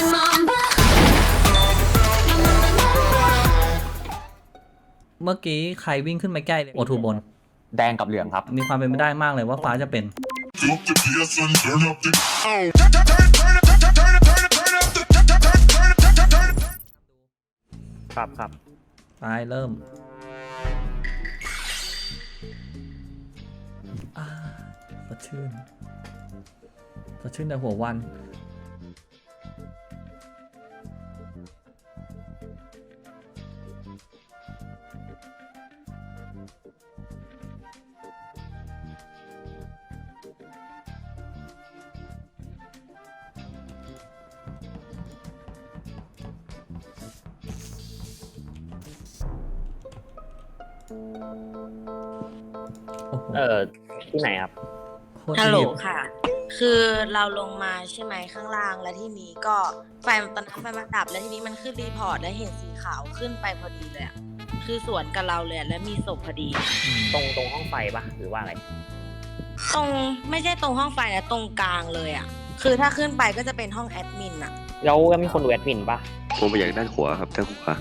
like Mamba. เมื่อกี้ใครวิ่งขึ้นไปใกล้เลยโอทูบน แดงกับเหลืองครับ มีความเป็นไปได้มากเลยว่าฟ้าจะเป็น Drop the bass and turn up the. Oh. ครับครับไปเริ่มอ่าสดชื่นสดชื่นในหัววัน โอ้โหเออที่ไหนครับโคตรฮัลโหลรีบค่ะ คือเราลงมาใช่ไหมข้างล่างแล้วที่นี้ก็ไฟตอนนั้นไฟมันดับแล้วทีนี้มันขึ้นรีพอร์ตแล้วเห็นสีขาวขึ้นไปพอดีเลยอะคือสวนกับเราเลยอะและมีศพพอดีอืมตรงตรงห้องไฟปะหรือว่าอะไรตรงไม่ใช่ตรงห้องไฟนะตรงกลางเลยอะคือถ้าขึ้นไปก็จะเป็นห้องแอดมินอะแล้วแล้วมีคนดูแอดมินปะผมไปอยากด้านขวาครับด้านขวา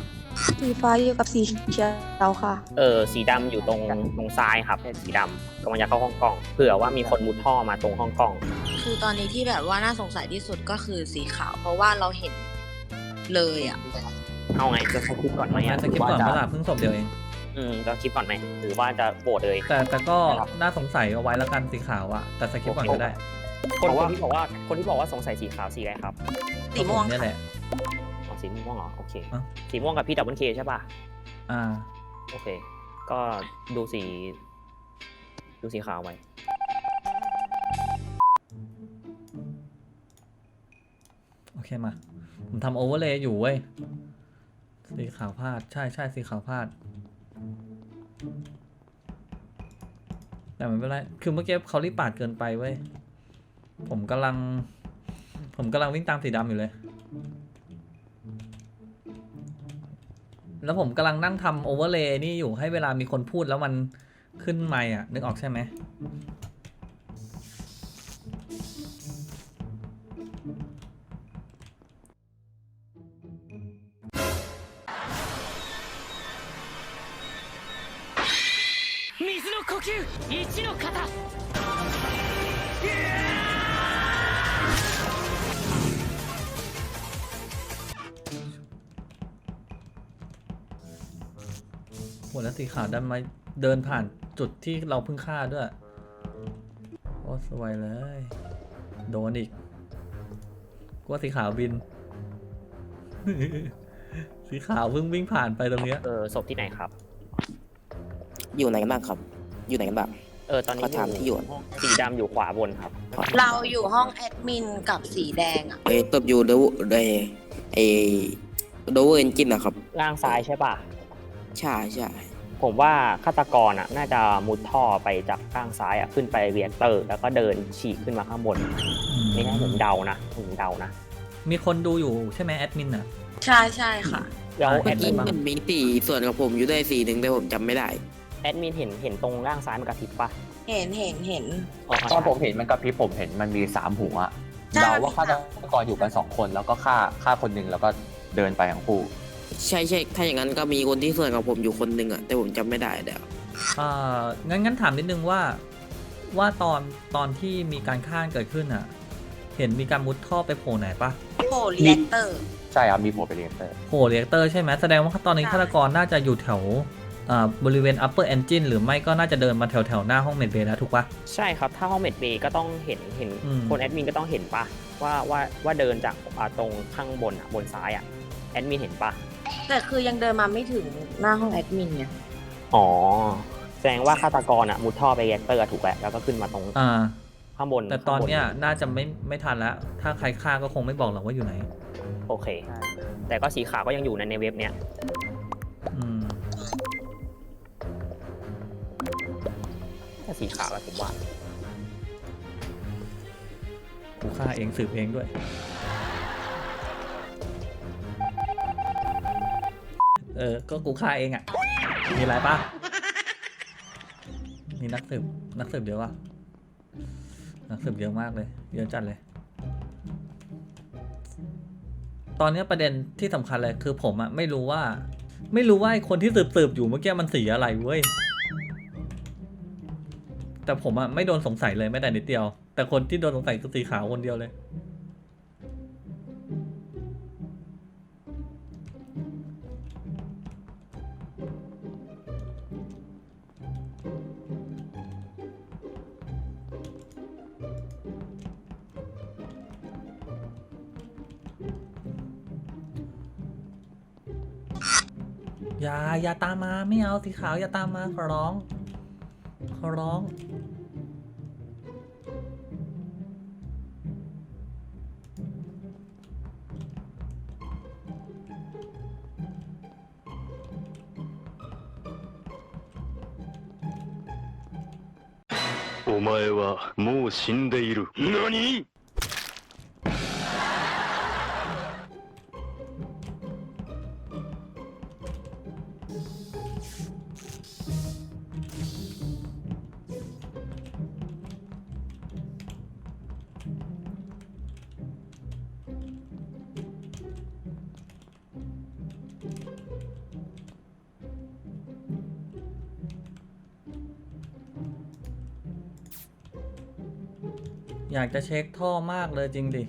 สีฟ้าอยู่กับสีเขียวค่ะ เออสีดำอยู่ตรงตรงซ้ายครับสีดำกำลังจะเข้าห้องกล้องเผื่อว่ามีคนมุดท่อมาตรงห้องกล้อง คือตอนนี้ที่แบบว่าน่าสงสัยที่สุดก็คือสีขาว เพราะว่าเราเห็นเลยอะเอาไงจะสคริปต์ก่อนไหมมาอะสกิปก่อนหรืเมื่ว่าอจะเพิ่งศพเดียวเอง อืมจะคลิปก่อนไหมหรือว่าจะโหวตเลย แต่แต่ก็น่าสงสัยเอาไว้แล้วกันสีขาวอะแต่สกิปก่อนก็ได้คนคนที่บอกว่าคนที่บอกว่าสงสัยสีขาวสีอะไรครับสีม่วง เนี่ยค่ะแหละอ๋อ สีม่วงเหรอโอเคอะ สีม่วงกับพี่ดับเบิลเคใช่ปะอ่า โอเค ก็ดูสี ดูสีขาวไว้โอเคมา ผมทำโอเวอร์เลยอยู่เว้ย สีขาวพลาด ใช่ใช่สีขาวพลาด แต่ไม่เป็นไร คือเมื่อกี้เขารีบปาดเกินไปเว้ย ผมกำลัง ผมกำลังวิ่งตามสีดำอยู่เลย แล้วผมกำลังนั่งทำโอเวอร์เลยนี่อยู่ให้เวลามีคนพูดแล้วมันขึ้นไมค์อ่ะ นึกออกใช่ไหม 水の呼吸一の型 หแล้วสีขาวดันมาเดินผ่านจุดที่เราเพิ่งฆ่าด้วย โอ้สวยเลย โดนอีกกลัวสีขาวบิน สีขาวเพิ่งวิ่งผ่านไปตรงเนี้ย เออศพที่ไหนครับ อยู่ไหนกันบ้างครับ อยู่ไหนกันบ้าง เออตอนนี้ขอถามที่อยู่ สีดำอยู่ขวาบนครับ เราอยู่ห้องแอดมินกับสีแดงอะเอ้ยตบอยู่เดวเดไอโดเวอร์เอนจินนะครับ ล่างซ้ายใช่ป่ะ ใช่ใช่ ผมว่าฆาตกรอะน่าจะมุดท่อไปจากข้างซ้ายอะขึ้นไปเรียกเตอร์ แล้วก็เดินฉีกขึ้นมาข้างบนไม่ให้ผมเดานะผมเดานะมีคนดูอยู่ใช่ไหมแอดมินอะใช่ใช่ค่ะแล้วอ่าแอเมื่อดกี้มินบ้างมันมีตีส่วนกับผมอยู่ด้วยสีหนึ่งแต่ผมจำไม่ได้ แอดมินเห็นเห็นตรงล่างซ้ายมันกระพริบป่ะเห็นเห็นเห็นอ๋อตอนผมเห็นมันกระพริบผมเห็นมันมีสามหัวใช่ เดาว่าฆาตกรอยู่กันสองคนแล้วก็ฆ่าฆ่าคนหนึ่งแล้วก็เดินไปทั้งคู่ ใช่ใช่ถ้าอย่างนั้นก็มีคนที่ส่วนกับผมอยู่คนหนึ่งอะแต่ผมจำไม่ได้เดี๋ยวอ่างั้นงั้นถามนิดนึงว่าว่าตอนตอนที่มีการฆ่าเกิดขึ้นอะ เห็นมีการมุดท่อไปโผล่ไหนปะโผล่เรียกเตอร์ ใช่ครับมีหัวไปเรียนเตอร์โผล่เรียกเตอร์ใช่ไหมแสดงว่าตอนนี้ใช่ ฆาตกรน่าจะอยู่แถวอ่าบริเวณ upper engine หรือไม่ก็น่าจะเดินมาแถวแถวๆหน้าห้องเมดเบย์แล้วถูกปะ ใช่ครับ ถ้าห้องเมดเบย์ก็ต้องเห็นเห็นอืม คนแอดมินก็ต้องเห็นป่ะว่าว่าว่าเดินจากอ่าตรงข้างบนอะบนซ้ายอะแอดมินเห็นป่ะ แต่คือยังเดินมาไม่ถึงหน้าห้องแอดมินไงอ๋อ แสดงว่าฆาตกรอะมุดท่อไปเรียกเตอร์ถูกแล้วแล้วก็ขึ้นมาตรงอ่า ข้างบนแต่ตอนเนี้ยข้างบน่าจะไม่ไม่ทันแล้ว ถ้าใครฆ่าก็คงไม่บอกหรอกว่าอยู่ไหน โอเค แต่ก็สีขาวก็ยังอยู่ในในเว็บเนี้ยอืมถ้าสีขาวแล้วผมว่า กูฆ่าเองสืบเองด้วย เออ ก็กูฆ่าเองอะ มีอะไรปะมีนักสืบ นักสืบเยอะวะนักสืบเยอะมากเลย เยอะจัดเลย ตอนนี้ประเด็นที่สำคัญเลยคือผมอะไม่รู้ว่า ไม่รู้ว่าไอคนที่สืบสืบอยู่เมื่อกี้มันสีอะไรเว้ย แต่ผมอะไม่โดนสงสัยเลยแม้แต่นิดเดียว แต่คนที่โดนสงสัยคือสีขาวคนเดียวเลย อย่าอย่าตามมาไม่เอาสีขาวอย่าตามมาขอร้อง ขอร้อง お前はもう死んでいる。何「 อยากจะเช็คท่อมากเลยจริงดิ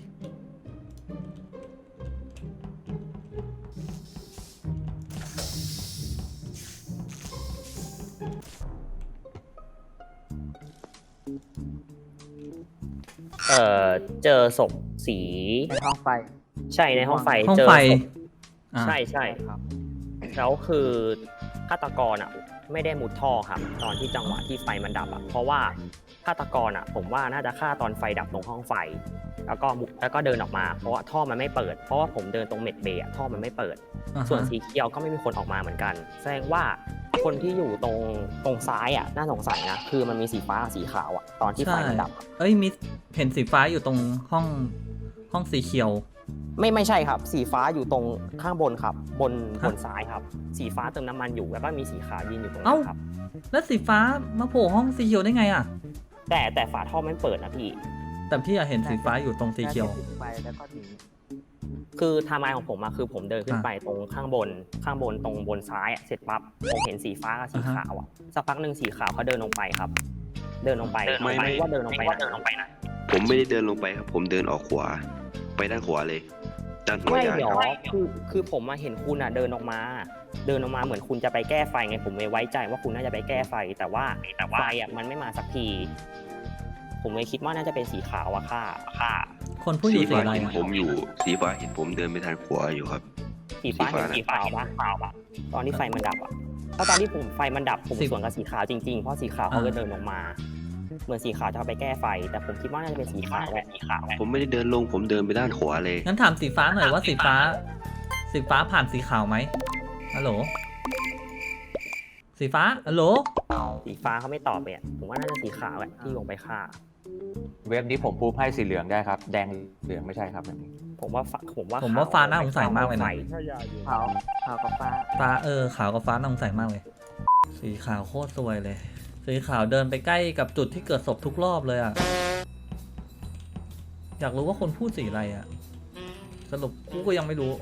เอ่อเจอศพสี ในห้องไฟใช่ในห้องไฟห้องเจอไฟศพอะใช่ใช่ครับแล้วคือ ฆาตกรอะไม่ได้มุดท่อครับตอนที่จังหวะที่ไฟมันดับอะเพราะว่าฆาตกรอะผมว่าน่าจะฆ่าตอนไฟดับตรงห้องไฟ แล้วก็มุแล้วก็เดินออกมา เพราะว่าท่อมันไม่เปิด เพราะว่าผมเดินตรงเม็ดเบย์อะท่อมันไม่เปิด อ่าฮะส่วนสีเขียวก็ไม่มีคนออกมาเหมือนกัน แสดงว่าคนที่อยู่ตรงตรงซ้ายอะน่าสงสัยนะคือมันมีสีฟ้ากับสีขาวอะตอนที่ไฟใช่มันดับอะ เอ้ยมิสเห็นสีฟ้าอยู่ตรงห้องห้องสีเขียว ไม่ไม่ใช่ครับ สีฟ้าอยู่ตรงข้างบนครับ บนฮะบนซ้ายครับ สีฟ้าเติมน้ำมันอยู่แล้วก็มีสีขาวยืนอยู่ตรงนั้เอ้านครับ แล้วสีฟ้ามาโผล่ห้องสีเขียวได้ไงอะ แต่แต่ฝาท่อไม่เปิดนะพี่ แต่พี่อยากเห็นสีฟ้าอยู่ตรงสีเขียวปิดไฟแล้วก็หนีคือไทม์ไลน์ของผมอะคือผมเดินขึ้นอะไปตรงข้างบน ข้างบนตรงบนซ้ายอะเสร็จปั๊บผมเห็นสีฟ้ากับสีอ่าฮะ ขาวอะสักพักหนึ่งสีขาวเขาเดินลงไปครับ เดินลงไปไม่ไม่ ว่าเดินลงไปนะเดินลงไปนะผมไม่ได้เดินลงไปครับ ผมเดินออกขวา ไปด้านขวาเลย ด้านหัวไม่ยานเดี๋ยวครับคือคือผมมาเห็นคุณอะเดินออกมา เดินออกมาเหมือนคุณจะไปแก้ไฟไงผมไม่ไว้ใจว่าคุณน่าจะไปแก้ไฟ แต่ว่าแต่ว่าไฟอะมันไม่มาสักที ผมเลยคิดว่าน่าจะเป็นสีขาวอะค่ะค่ะ คนพูดอสียู่สีฟ้าอะไรเห็นอะผมอยู่ สีฟ้าเห็นผมเดินไปทางขวาอยู่ครับ สีฟ้าสีเห็ฟ้านสีขาวปะขาวปะตอนที่ไฟมันดับอะเพราะตอนที่ผมไฟมันดับผมสีสวนกับสีขาวจริงๆเพราะสีขาวเขาอ่าก็เดินลงมา เหมือนสีขาวจะเอาไปแก้ไฟ แต่ผมคิดว่าน่าจะเป็นสีขาวแหละสีขาวแหละผมไม่ได้เดินลงผมเดินไปด้านขวาเลย งั้นถามสีฟ้าหน่อยว่าสีฟ้า สีฟ้าผ่านสีขาวไหมฮัลโหล สีฟ้าฮัลโหล สีฟ้าเขาไม่ตอบเลยอะผมว่าน่าจะสีขาวแหละที่ลงไปฆ่า เว็บนี้ผมพูดให้สีเหลืองได้ครับ แดงเหลืองไม่ใช่ครับแบบนี้ผมว่าฟ้าผมว่าผมว่าขฟ้าน่าสงสัยมากเลยนะไฟขาวขาวกับฟ้า ฟ้าเออขาวกับฟ้าน่าสงสัยมากเลย สีขาวโคตรสวยเลย สีขาวเดินไปใกล้กับจุดที่เกิดศพทุกรอบเลยอะอยากรู้ว่าคนพูดสีอะไรอะสรุปกูก็ยังไม่รู้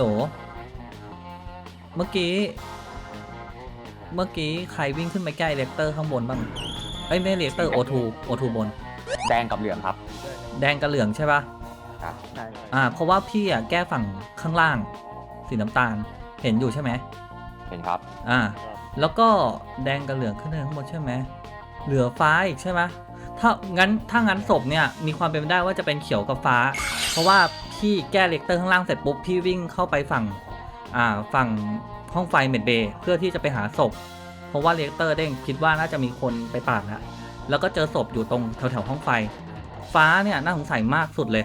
โหล เมื่อกี้ เมื่อกี้ใครวิ่งขึ้นไปใกล้เลกเตอร์ข้างบนบ้าง เอ้ยไม่เลกเตอร์โอทูโอทูบน แดงกับเหลืองครับ แดงกับเหลืองใช่ปะครับ ใช่อ่า เพราะว่าพี่อะแก้ฝั่งข้างล่าง สีน้ำตาล เห็นอยู่ใช่ไหม เห็นครับ อ่า แล้วก็แดงกับเหลืองขึ้นไปข้างบนใช่ไหม เหลือฟ้าอีกใช่ไหมถ้างั้นถ้างั้นศพเนี่ยมีความเป็นไปได้ว่าจะเป็นเขียวกับฟ้า เพราะว่า พี่แก้เลกเตอร์ข้างล่างเสร็จปุ๊บพี่วิ่งเข้าไปฝั่งอ่าฝั่งห้องไฟเมดเบย์เพื่อที่จะไปหาศพ เพราะว่าเลกเตอร์เด้งคิดว่าน่าจะมีคนไปปาดนะแล้วก็เจอศพอยู่ตรงแถวๆห้องไฟ ฟ้าเนี่ยน่าสงสัยมากสุดเลย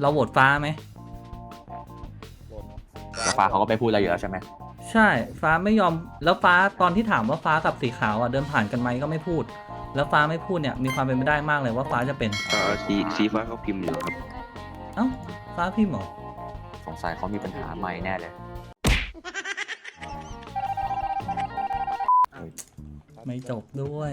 เราโหวตฟ้าไหมแต่ฟ้าเขาก็ไม่พูดอะไรอยู่แล้วใช่ไหมใช่ฟ้าไม่ยอมแล้วฟ้าตอนที่ถามว่าฟ้ากับสีขาวอะเดินผ่านกันไหมก็ไม่พูด แล้วฟ้าไม่พูดเนี่ยมีความเป็นไปได้มากเลยว่าฟ้าจะเป็นอ่าสีสีฟ้าเขาพิมพ์อยู่ครับ เอ้า ฟ้าพี่หมอสงสัยเขามีปัญหาใหม่แน่เลยไม่จบด้วย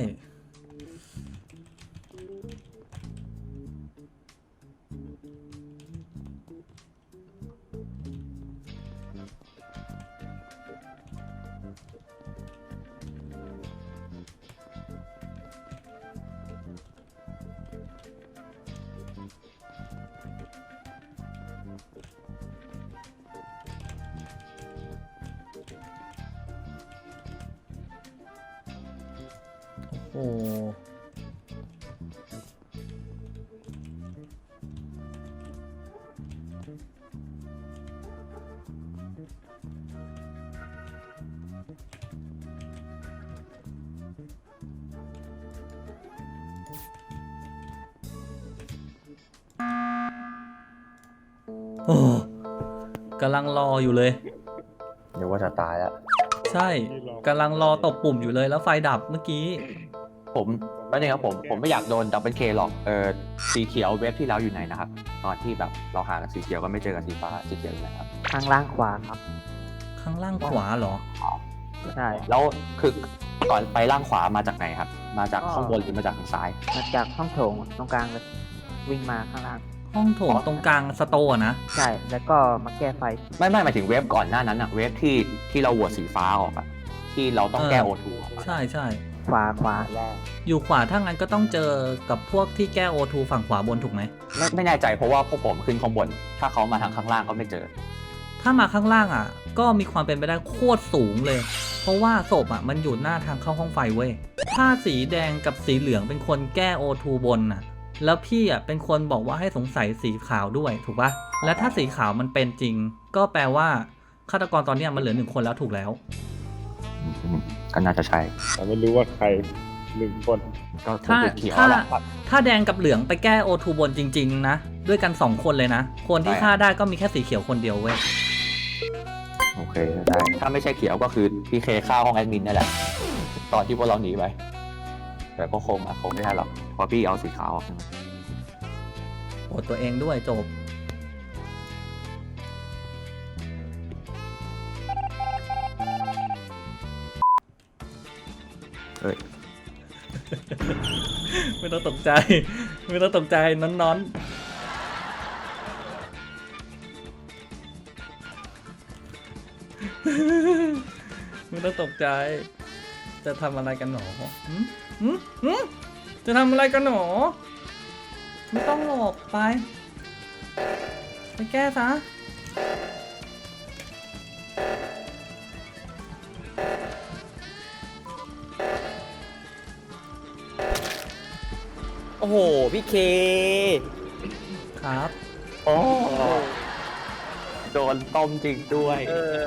โอ้โหโอ้กำลังรออยู่เลย เดี๋ยวว่าจะตายแล้ว ใช่กำลังรอตบปุ่มอยู่เลยแล้วไฟดับเมื่อกี้ ผมไม่ได้ครับผมผมไม่อยากโดนดับเบิลเคหรอกเออสีเขียวเว็บที่แล้วอยู่ไหนนะครับ ตอนที่แบบเราหากับสีเขียวก็ไม่เจอกับสีฟ้าสีเขียวอยู่ไหนครับข้างล่างขวาครับ ข้างล่างขวาเหรอ ใช่ แล้วคือก่อนไปล่างขวามาจากไหนครับ มาจากข้างบนหรือมาจากทางซ้าย มาจากห้องโถงตรงกลางเลยวิ่งมาข้างล่าง ห้องโถงตรงกลางสโตร์อะนะ ใช่ แล้วก็มาแก้ไฟ ไม่ไม่หมายถึงเว็บก่อนหน้านั้นอะเว็บที่ที่เราโหวตสีฟ้าออกอะที่เราต้องแก้เอโออทูใช่ใช่ ขวาขวาอยู่ขวาถ้างั้นก็ต้องเจอกับพวกที่แก้โอทูฝั่งขวาบนถูกไหม ไม่ไม่แน่ใจเพราะว่าพวกผมขึ้นข้างบน ถ้าเขามาทางข้างล่างก็ไม่เจอ ถ้ามาข้างล่างอะ ก็มีความเป็นไปได้โคตรสูงเลย เพราะว่าศพอะมันอยู่หน้าทางเข้าห้องไฟเว้ย ถ้าสีแดงกับสีเหลืองเป็นคนแก้โอทูบนอะ แล้วพี่อะเป็นคนบอกว่าให้สงสัยสีขาวด้วยถูกปะและถ้าสีขาวมันเป็นจริง ก็แปลว่าฆาตกรตอนเนี้ยมันเหลือหนึ่งคนแล้วถูกแล้ว ก็น่าจะใช่แต่ไม่รู้ว่าใครหนึ่งคนก็ถ้าเขียวถ้าละถ้าแดงกับเหลืองไปแก้โอทูบนจริง ๆ นะ ด้วยกัน2คนเลยนะ คนที่ใช่ฆ่าได้ก็มีแค่สีเขียวคนเดียวเว้ยโอเคได้ถ้าไม่ใช่เขียวก็คือพี่เคฆ่าห้องแอดมินนั่นแหละตอนที่พวกเราหนีไปแต่ก็คงอะคงไม่ได้หรอกเพราะพี่เอาสีขาวออกโอดตัวเองด้วยจบ อ้ย ไม่ต้องตกใจ ไม่ต้องตกใจนอนนอนไม่ต้องตกใจ จะทำอะไรกันหนอหืมหืมหืมจะทำอะไรกันหนอ ไม่ต้องหลอกไป ไปแก้ซะ อ้โห พี่เค ครับ โอ้โดนต้มจริงด้วย เออ